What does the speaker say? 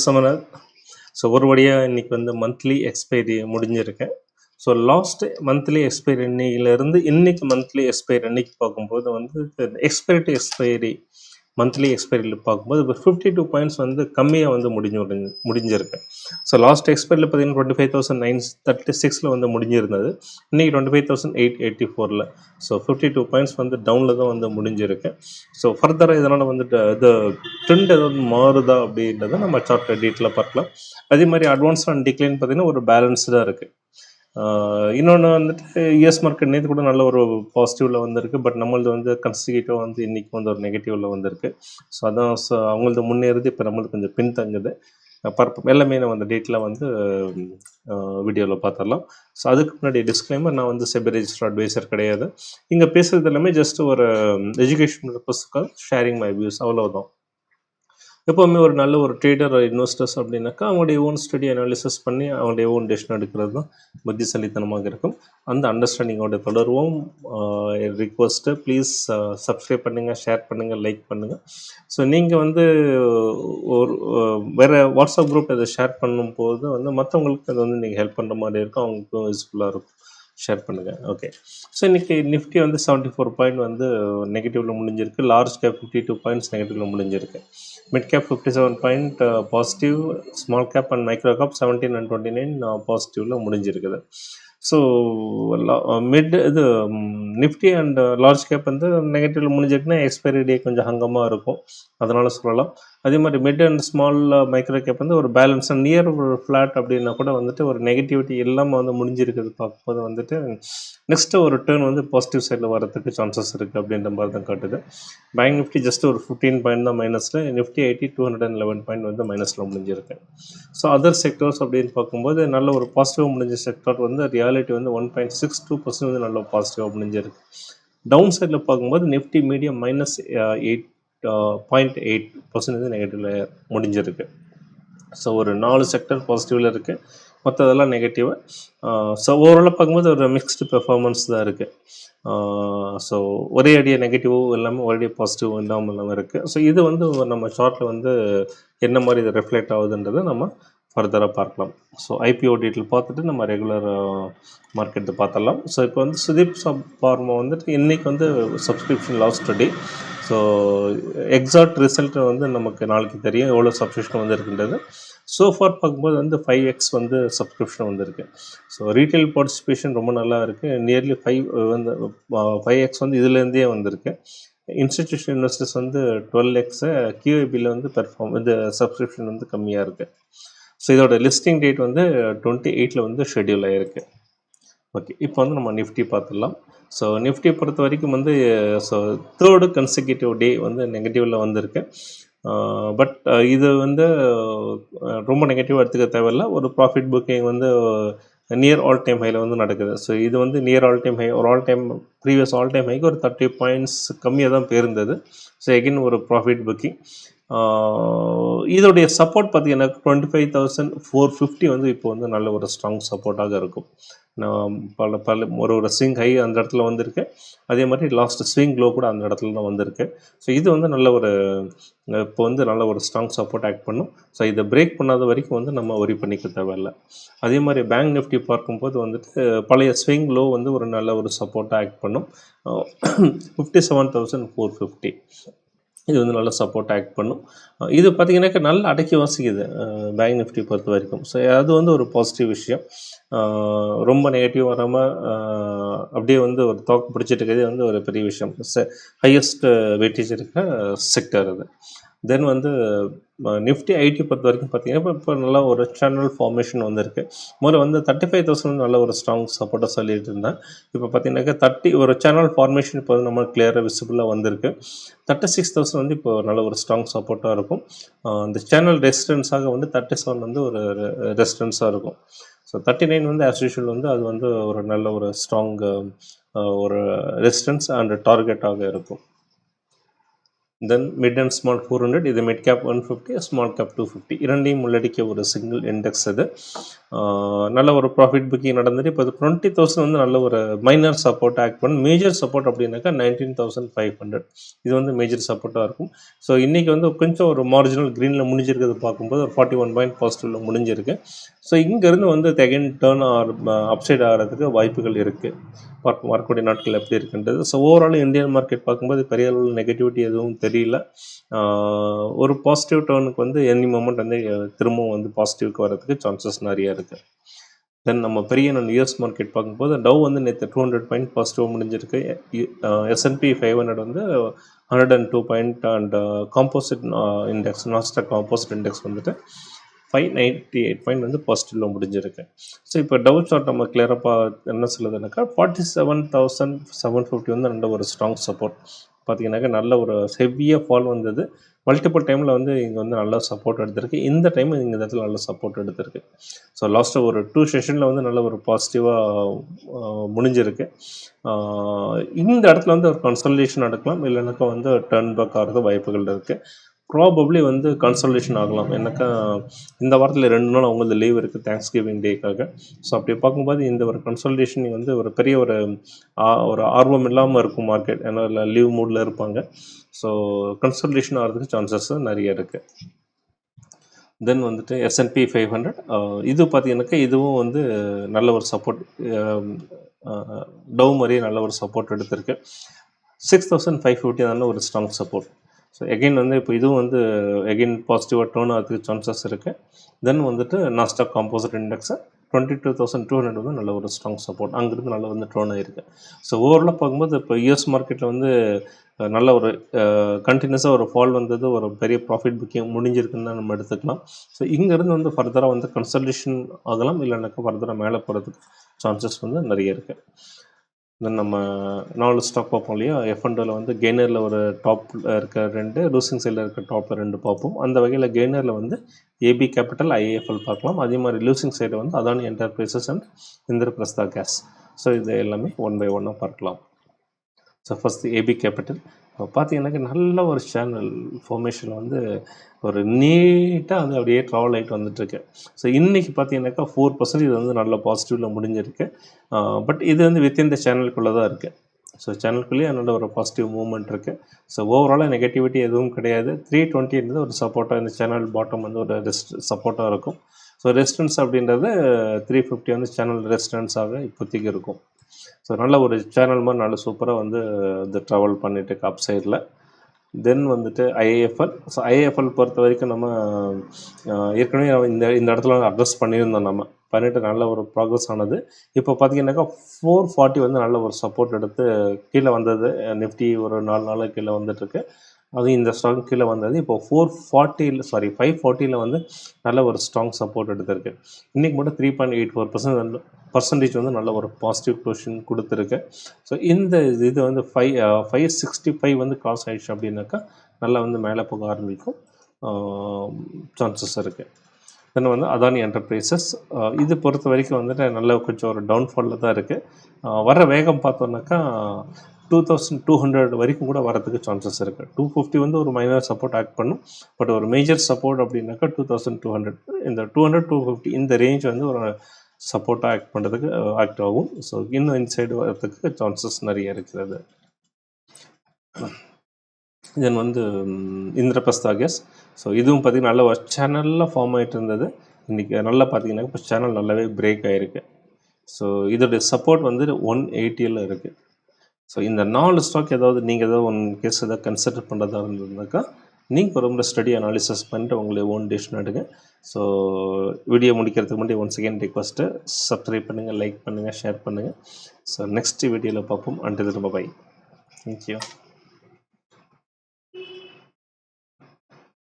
சமனர் so ஒரு வழியாக இன்னைக்கு வந்து மந்த்லி எக்ஸ்பைரி முடிஞ்சிருக்கேன் ஸோ லாஸ்ட் மந்த்லி எக்ஸ்பைரி இன்னையிலேருந்து இன்னைக்கு மந்த்லி எக்ஸ்பைரி அன்னைக்கு பார்க்கும்போது வந்து எக்ஸ்பைரி டு எக்ஸ்பைரி மந்த்லி எக்ஸ்பைரியில் பார்க்கும்போது இப்போ ஃபிஃப்டி டூ பாயிண்ட்ஸ் வந்து கம்மியாக வந்து முடிஞ்சு முடிஞ்சு முடிஞ்சிருக்கு. ஸோ லாஸ்ட் எக்ஸ்பைரியில் பார்த்தீங்கன்னா twenty five thousand nine thirty சிக்ஸில் வந்து முடிஞ்சிருந்தது. இன்றைக்கி twenty five thousand eight eighty ஃபோரில் ஸோ ஃபிஃப்டி டூ பாயிண்ட்ஸ் வந்து டவுனில் தான் வந்து முடிஞ்சிருக்கு. ஸோ ஃபர்தராக இதனால் வந்துட்டு இது ட்ரெண்ட் எதாவது மாறுதா அப்படின்றத நம்ம சார்ட் டீட்டெயிலாக பார்க்கலாம். அதே மாதிரி அட்வான்ஸ் அண்ட் டிக்ளைன் பார்த்தீங்கன்னா ஒரு பேலன்ஸ்டாக இருக்குது இன்னொன்று வந்துட்டு யூஎஸ் மார்க்கெட் நேற்று கூட நல்ல ஒரு பாசிட்டிவில் வந்திருக்கு. பட் நம்மளது வந்து கன்சிகேட்டிவாக வந்து இன்றைக்கி வந்து ஒரு நெகட்டிவில் வந்திருக்கு. ஸோ அதான் ஸோ அவங்களது முன்னேறுது இப்போ நம்மளுக்கு கொஞ்சம் பின்தங்குது. பார்ப்போம் எல்லாமே நம்ம அந்த டேட்டில் வந்து வீடியோவில் பார்த்துடலாம் ஸோ அதுக்கு முன்னாடி டிஸ்க்ளைமர் நான் வந்து செபி ரெஜிஸ்டர் அட்வைசர் கிடையாது. இங்கே பேசுகிறது எல்லாமே ஜஸ்ட் ஒரு எஜுகேஷன் பர்பஸ்க்காக ஷேரிங் மை வியூஸ் அவ்வளோதான் எப்போவுமே ஒரு நல்ல ஒரு ட்ரேடர் இன்வெஸ்டர்ஸ் அப்படின்னாக்கா அவங்களுடைய ஓன் ஸ்டடி அனாலிசிஸ் பண்ணி அவங்களுடைய ஓன் டெசிஷன் எடுக்கிறது தான் புத்திசாலித்தனமாக இருக்கும். அந்த அண்டர்ஸ்டாண்டிங்கோட தொடர்வோம். ரிக்வஸ்ட்டு ப்ளீஸ் சப்ஸ்கிரைப் பண்ணுங்கள் ஷேர் பண்ணுங்கள் லைக் பண்ணுங்கள் ஸோ நீங்கள் வந்து ஒரு வேறு வாட்ஸ்அப் குரூப் இதை ஷேர் பண்ணும்போது வந்து மற்றவங்களுக்கு அது வந்து நீங்கள் ஹெல்ப் பண்ணுற மாதிரி இருக்கும். அவங்களுக்கும் யூஸ்ஃபுல்லாக இருக்கும். ஷேர் பண்ணுங்கள் ஓகே ஸோ இன்றைக்கி நிஃப்டி வந்து செவன்ட்டி ஃபோர் பாயிண்ட் வந்து நெகட்டிவில் முடிஞ்சிருக்கு. Large cap fifty two points நெகட்டிவில் முடிஞ்சிருக்கு. Mid cap fifty seven point positive small cap and micro cap seventeen and twenty nine பாசிட்டிவில் முடிஞ்சிருக்குது. ஸோ மிட் uh, இது நிஃப்டி அண்ட் லார்ஜ் கேப் வந்து நெகட்டிவில் முடிஞ்சிருக்குன்னா expiry டே கொஞ்சம் ஹங்கமாக இருக்கும். அதனால் சொல்லலாம். அதே மாதிரி mid and small micro cap வந்து ஒரு பேலன்ஸ் நியர் ஒரு ஃப்ளாட் அப்படின்னா கூட வந்துட்டு ஒரு நெகட்டிவிட்டி இல்லாமல் வந்து முடிஞ்சிருக்குது பார்க்கும்போது வந்துட்டு நெக்ஸ்ட்டு ஒரு டேர்ன் வந்து பாசிட்டிவ் சைடில் வரதுக்கு சான்சஸ் இருக்குது அப்படின்ற மாதிரி தான் காட்டுது. பேங்க் நிஃப்டி ஜஸ்ட் ஒரு ஃபிஃப்டீன் பாயிண்ட் தான் மைனஸில் Nifty eighty two hundred and eleven point வந்து மைனஸில் முடிஞ்சிருக்கு. ஸோ அதர் செக்டர்ஸ் அப்படின்னு பார்க்கும்போது நல்ல ஒரு பாசிட்டிவாக முடிஞ்ச செக்டர் வந்து ரியாலிட்டி வந்து one point six two percent வந்து நல்ல பாசிட்டிவாக முடிஞ்சிருக்கு. டவுன் சைடில் பார்க்கும்போது Nifty medium minus eight point eight percentage நெகட்டிவில் முடிஞ்சிருக்கு. ஸோ ஒரு நாலு செக்டர் பாசிட்டிவில் இருக்குது மற்றதெல்லாம் நெகட்டிவாக ஸோ ஓவராலாக பார்க்கும்போது ஒரு மிக்ஸ்டு பெர்ஃபார்மன்ஸ் தான் இருக்குது ஸோ ஒரே அடியாக நெகட்டிவும் எல்லாமே ஒரே பாசிட்டிவும் இல்லாமல் இல்லாமல் இருக்குது ஸோ இது வந்து நம்ம ஷார்ட்டில் வந்து என்ன மாதிரி இது ரெஃப்ளெக்ட் ஆகுதுன்றதை நம்ம ஃபர்தராக பார்க்கலாம். ஸோ ஐபிஓ டீட்டெயில் பார்த்துட்டு நம்ம ரெகுலர் மார்க்கெட்டு பார்த்துடலாம். ஸோ இப்போ வந்து சுதீப் சப் ஃபார்மா வந்துட்டு இன்றைக்கி வந்து subscription last day so exact result வந்து நமக்கு நாளைக்கு தெரியும். எவ்வளோ சப்ஸ்கிரிப்ஷன் வந்து இருக்குன்றது ஸோ ஃபார் பார்க்கும்போது வந்து ஃபைவ் எக்ஸ் வந்து சப்ஸ்கிரிப்ஷன் வந்திருக்கு. ஸோ ரீட்டைல் பார்ட்டிசிபேஷன் ரொம்ப நல்லா இருக்குது நியர்லி ஃபைவ் வந்து ஃபைவ் எக்ஸ் வந்து இதுலேருந்தே வந்திருக்கு. இன்ஸ்டிடியூஷன் இன்வெஸ்டர்ஸ் வந்து டுவெல் எக்ஸு கியூஐபியில் வந்து பெர்ஃபார்ம் இந்த சப்ஸ்கிரிப்ஷன் வந்து கம்மியாக இருக்குது ஸோ இதோட லிஸ்டிங் டேட் வந்து டுவெண்ட்டி எயிட்டில் வந்து ஷெட்யூல் ஆகிருக்கு ஓகே இப்போ வந்து நம்ம நிஃப்டி பார்த்துடலாம். ஸோ நிஃப்டி பொறுத்த வரைக்கும் வந்து ஸோ தேர்டு கன்சிக்யூட்டிவ் டே வந்து நெகட்டிவில் வந்திருக்கு. பட் இது வந்து ரொம்ப நெகட்டிவாக எடுத்துக்க தேவையில்ல. ஒரு ப்ராஃபிட் புக்கிங் வந்து நியர் ஆல் டைம் ஹையில் வந்து நடக்குது. ஸோ இது வந்து நியர் ஆல் டைம் ஹை ஒரு all time previous all time haiku ஒரு தேர்ட்டி பாயிண்ட்ஸ் கம்மியாக தான் போயிருந்தது. ஸோ எகின் ஒரு ப்ராஃபிட் புக்கிங் இதோடைய சப்போர்ட் பார்த்தீங்கன்னா twenty five thousand four fifty வந்து இப்போ வந்து நல்ல ஒரு ஸ்ட்ராங் சப்போர்ட்டாக இருக்கும். நான் பல பல ஒரு ஒரு ஸ்விங் ஹை அந்த இடத்துல வந்திருக்கு. அதே மாதிரி லாஸ்ட் ஸ்விங் லோ கூட அந்த இடத்துல தான் வந்திருக்கு. ஸோ இது வந்து நல்ல ஒரு இப்போ வந்து நல்ல ஒரு ஸ்ட்ராங் சப்போர்ட் ஆக்ட் பண்ணும். ஸோ இதை பிரேக் பண்ணாத வரைக்கும் வந்து நம்ம ஒரி பண்ணிக்க தேவையில்லை. அதே மாதிரி பேங்க் நிஃப்டி பார்க்கும்போது வந்துட்டு பழைய ஸ்விங் லோ வந்து ஒரு நல்ல ஒரு சப்போர்ட்டாக ஆக்ட் பண்ணும். Fifty seven thousand four fifty இது வந்து நல்லா சப்போர்ட் ஆக்ட் பண்ணும். இது பார்த்திங்கனாக்கா நல்லா அடக்கி வாசிக்குது. பேங்க் நிஃப்டி பொறுத்த வரைக்கும். ஸோ அது வந்து ஒரு பாசிட்டிவ் விஷயம். ரொம்ப நெகட்டிவ் வராமல் அப்படியே வந்து ஒரு தோக்கு பிடிச்சிட்டு இருக்கிறது வந்து ஒரு பெரிய விஷயம். ஹையஸ்ட் வெயிட்டேஜ் இருக்க செக்டர் அது. தென் வந்து நிஃப்டி ஐடி பொறுத்த வரைக்கும் பார்த்தீங்கன்னா இப்போ இப்போ நல்லா ஒரு சேனல் ஃபார்மேஷன் வந்திருக்கு. முதல்ல வந்து தேர்ட்டி ஃபைவ் தௌசண்ட் நல்ல ஒரு ஸ்ட்ராங் சப்போர்ட்டாக சொல்லிட்டு இருந்தேன். இப்போ பார்த்தீங்கன்னாக்கா தேர்ட்டி ஒரு சேனல் ஃபார்மேஷன் இப்போ வந்து நம்ம கிளியராக விசிபிளாக வந்திருக்கு. தேர்ட்டி சிக்ஸ் தௌசண்ட் வந்து இப்போ நல்ல ஒரு ஸ்ட்ராங் சப்போர்ட்டாக இருக்கும். இந்த சேனல் ரெசிடென்ஸாக வந்து தேர்ட்டி செவன் வந்து ஒரு ரெசிடென்ஸாக இருக்கும். ஸோ தேர்ட்டி நைன் வந்து ஆஸ் யூஷுவல் வந்து அது வந்து ஒரு நல்ல ஒரு ஸ்ட்ராங் ஒரு ரெசிஸ்டன்ஸ் அண்ட் டார்கெட்டாக இருக்கும். Then mid and small four hundred இது mid cap one fifty small cap two fifty இரண்டையும் உள்ளடக்கிய ஒரு சிங்கிள் இண்டெக்ஸ் அது நல்ல ஒரு ப்ராஃபிட் புக்கிங் நடந்துட்டு இப்போ டுவெண்ட்டி தௌசண்ட் வந்து நல்ல ஒரு மைனர் சப்போர்ட் ஆக்ட் பண்ணி. மேஜர் சப்போர்ட் அப்படின்னாக்கா நைன்டீன் தௌசண்ட் ஃபைவ் ஹண்ட்ரட் இது வந்து மேஜர் சப்போர்ட்டாக இருக்கும். ஸோ இன்றைக்கி வந்து கொஞ்சம் ஒரு மார்ஜினல் க்ரீனில் முடிஞ்சிருக்கிறது பார்க்கும்போது ஒரு ஃபார்ட்டி ஒன் பாயிண்ட் பாசிட்டிவில் முடிஞ்சிருக்கு. ஸோ இங்கேருந்து வந்து தெகன் டேர்ன் ஆர் அப்சைட் ஆகிறதுக்கு வாய்ப்புகள் இருக்குது வரக்கூடிய நாட்கள் எப்படி இருக்குன்றது. ஸோ ஓவரால் இந்தியன் மார்க்கெட் பார்க்கும்போது பெரிய அளவில் நெகட்டிவிட்டி எதுவும் தெரியல. ஒரு பாசிட்டிவ் டேர்னுக்கு வந்து எனி மூமெண்ட் வந்து திரும்பவும் வந்து பாசிட்டிவ்க்கு வரதுக்கு சான்சஸ் நிறைய இருக்குது தென் நம்ம பெரிய நான் யூஎஸ் மார்க்கெட் பார்க்கும்போது டவ் வந்து நேற்று டூ ஹண்ட்ரட் பாயிண்ட் பாசிட்டிவ் முடிஞ்சிருக்கு. எஸ்என்பி ஃபைவ் ஹண்ட்ரட் வந்து hundred and two point and composite index Nasdaq composite index வந்துட்டு ஃபைவ் நைன்ட்டி எயிட் பாயிண்ட் வந்து பாசிட்டிவில் முடிஞ்சிருக்கு. ஸோ இப்போ டவுட்ஸ் சார்ட் நம்ம கிளியராக என்ன சொல்லுதுனாக்கா forty seven thousand seven fifty வந்து நல்ல ஒரு ஸ்ட்ராங் சப்போர்ட் பார்த்தீங்கன்னாக்கா நல்ல ஒரு ஹெவியாக ஃபால் வந்தது. மல்டிபிள் டைமில் வந்து இங்கே வந்து நல்ல சப்போர்ட் எடுத்திருக்கு. இந்த டைம் இந்த இடத்துல நல்ல சப்போர்ட் எடுத்திருக்கு. ஸோ லாஸ்ட்டு ஒரு டூ செஷனில் வந்து நல்ல ஒரு பாசிட்டிவாக முடிஞ்சிருக்கு. இந்த இடத்துல வந்து ஒரு கன்சல்டேஷன் நடக்கலாம். இல்லைனாக்கா வந்து டர்ன் பேக் ஆகிறது வாய்ப்புகள் இருக்குது ப்ராபப்ளி வந்து கன்சல்டேஷன் ஆகலாம். என்னக்கா இந்த வாரத்தில் ரெண்டு நாள் அவங்களுக்கு லீவ் இருக்குது தேங்க்ஸ் கிவிங் டேக்காக ஸோ அப்படி பார்க்கும்போது இந்த ஒரு கன்சல்டேஷன் வந்து ஒரு பெரிய ஒரு ஆ- ஒரு ஆர்வம் இல்லாமல் இருக்கும் மார்க்கெட் ஏன்னா லீவ் மூடில் இருப்பாங்க. ஸோ கன்சல்டேஷன் ஆகிறதுக்கு சான்சஸ் நிறைய இருக்குது தென் வந்துட்டு எஸ்என்பி ஃபைவ் ஹண்ட்ரட் இது பார்த்தீங்கன்னாக்கா இதுவும் வந்து நல்ல ஒரு சப்போர்ட் டவு மாதிரியே நல்ல ஒரு சப்போர்ட் எடுத்திருக்கு. சிக்ஸ் தௌசண்ட் ஃபைவ் ஃபிஃப்டி தானே ஒரு ஸ்ட்ராங் சப்போர்ட் ஸோ எகைன் வந்து இப்போ இதுவும் வந்து எகைன் பாசிட்டிவாக டேர்ன் ஆகிறதுக்கு சான்சஸ் இருக்குது தென் வந்துட்டு Nasdaq composite இண்டெக்ஸை twenty two thousand two hundred வந்து நல்ல ஒரு ஸ்ட்ராங் சப்போர்ட் அங்கேருந்து நல்லா வந்து டேர்ன் ஆகிருக்கு ஸோ ஓவராலாக பார்க்கும்போது இப்போ யூஎஸ் மார்க்கெட்டில் வந்து நல்ல ஒரு கண்டினியூஸாக ஒரு ஃபால் வந்தது ஒரு பெரிய ப்ராஃபிட் புக்கிங் முடிஞ்சிருக்குன்னு தான் நம்ம எடுத்துக்கலாம். ஸோ இங்கேருந்து வந்து ஃபர்தராக வந்து கன்சல்டேஷன் ஆகலாம் இல்லைனாக்கா ஃபர்தராக மேலே போகிறதுக்கு சான்சஸ் வந்து நிறைய இருக்குது தென் நம்ம நாலு ஸ்டாக் பார்ப்போம் இல்லையா? எஃப்என்டோவில் வந்து கெய்னரில் ஒரு டாப்பில் இருக்க ரெண்டு லூசிங் சைடில் இருக்க டாப்பில் ரெண்டு பார்ப்போம். அந்த வகையில் கெய்னரில் வந்து ஏபி கேபிட்டல் ஐஏஎஃப்எல் பார்க்கலாம். அதே மாதிரி லூசிங் சைடு வந்து Adani enterprises and Indraprastha gas so இது எல்லாமே ஒன் பை ஒன்னாக பார்க்கலாம். ஸோ ஃபஸ்ட் ஏபி கேபிட்டல் இப்போ பார்த்தீங்கன்னாக்க நல்ல ஒரு சேனல் ஃபார்மேஷன் வந்து ஒரு நீட்டாக வந்து அப்படியே ட்ராவல் ஆகிட்டு வந்துட்டுருக்கு. ஸோ இன்றைக்கி பார்த்தீங்கன்னாக்கா ஃபோர் பர்சன்ட் இது வந்து நல்ல பாசிட்டிவில் முடிஞ்சிருக்கு. பட் இது வந்து வித்தின் த சேனலுக்குள்ளே தான் இருக்குது ஸோ சேனலுக்குள்ளேயே நல்ல ஒரு பாசிட்டிவ் மூவ்மெண்ட் இருக்குது ஸோ ஓவராலாக நெகட்டிவிட்டி எதுவும் கிடையாது. த்ரீ டுவெண்ட்டின்றது ஒரு சப்போர்ட்டாக இந்த சேனல் பாட்டம் வந்து ஒரு ரெஸ்ட் சப்போர்ட்டாக இருக்கும். ஸோ ரெசிஸ்டன்ஸ் அப்படின்றது த்ரீ ஃபிஃப்டி வந்து சேனல் ரெசிஸ்டன்ஸாக இப்போதைக்கு இருக்கும். ஸோ நல்ல ஒரு சேனல் மாதிரி நல்ல சூப்பராக வந்து இது ட்ராவல் பண்ணிட்டு இருக்கு அப் சைடில் தென் வந்துட்டு ஐஏஎஃப்எல் ஸோ ஐஏஎஃப்எல் பொறுத்த வரைக்கும் நம்ம ஏற்கனவே இந்த இந்த இடத்துல அட்ரஸ் பண்ணியிருந்தோம் நம்ம. பண்ணிட்டு நல்ல ஒரு ப்ராக்ரஸ் ஆனது. இப்போ பார்த்தீங்கன்னாக்கா ஃபோர் ஃபார்ட்டி வந்து நல்ல ஒரு சப்போர்ட் எடுத்து கீழே வந்தது. நிஃப்டி ஒரு நாலு நாள் கீழே வந்துட்டுருக்கு அது இந்த ஸ்டாக் கீழே வந்தது. இப்போ ஃபோர் ஃபார்ட்டியில் சாரி ஃபைவ் ஃபார்ட்டியில் வந்து நல்ல ஒரு ஸ்ட்ராங் சப்போர்ட் எடுத்திருக்கு. இன்றைக்கி மட்டும் three point eight four percent percentage வந்து நல்ல ஒரு பாசிட்டிவ் கொஷின் கொடுத்துருக்கு. ஸோ இந்த இது வந்து ஃபைவ் ஃபைவ் சிக்ஸ்டி ஃபைவ் வந்து கிராஸ் ஆகிடுச்சு அப்படின்னாக்கா நல்லா வந்து மேலே போக ஆரம்பிக்கும் சான்சஸ் இருக்குது தென் வந்து அதானி என்டர்பிரைசஸ் இது பொறுத்த வரைக்கும் வந்துட்டு நல்ல கொஞ்சம் ஒரு டவுன்ஃபாலில் தான் இருக்குது வர வேகம் பார்த்தோன்னாக்கா டூ தௌசண்ட் டூ ஹண்ட்ரட் வரைக்கும் கூட வரதுக்கு சான்சஸ் இருக்குது டூ ஃபிஃப்டி வந்து ஒரு மைனர் சப்போர்ட் ஆக்ட் பண்ணும். பட் ஒரு மேஜர் சப்போர்ட் அப்படின்னாக்கா டூ தௌசண்ட் டூ ஹண்ட்ரட் இந்த டூ ஹண்ட்ரட் டூ ஃபிஃப்டி இந்த ரேஞ்ச் வந்து ஒரு சப்போர்ட்டாக ஆக்ட் பண்ணுறதுக்கு ஆக்ட் uh, ஆகும். ஸோ இன்னும் இன்சைடு வரதுக்கு சான்சஸ் நிறைய இருக்கிறது. தென் வந்து இந்திரபஸ்தா இந்திரபிரஸ்தா கேஸ் ஸோ இதுவும் பார்த்திங்கன்னா நல்ல ஒரு சேனலில் ஃபார்ம் ஆகிட்டு இருந்தது. இன்றைக்கி நல்லா பார்த்தீங்கன்னா இப்போ சேனல் நல்லாவே பிரேக் ஆகிருக்கு ஸோ இதோடைய சப்போர்ட் வந்து ஒன் எயிட்டியில் இருக்குது ஸோ இந்த நாலு ஸ்டாக் ஏதாவது நீங்கள் ஏதாவது ஒன் கேஸ் ஏதாவது கன்சிடர் பண்ணுறதா இருந்ததுனாக்கா நீங்கள் ரொம்ப ஸ்டடி அனாலிசிஸ் பண்ணிட்டு உங்களை ஓன் டெசிஷன் எடுங்க. ஸோ வீடியோ முடிக்கிறதுக்கு முன்னாடி ஒன் செகண்ட் ரிக்வஸ்ட்டு சப்ஸ்கிரைப் பண்ணுங்கள் லைக் பண்ணுங்கள் ஷேர் பண்ணுங்கள் ஸோ நெக்ஸ்ட் வீடியோவில் பார்ப்போம். அண்டு திரும்ப பை தேங்க்யூ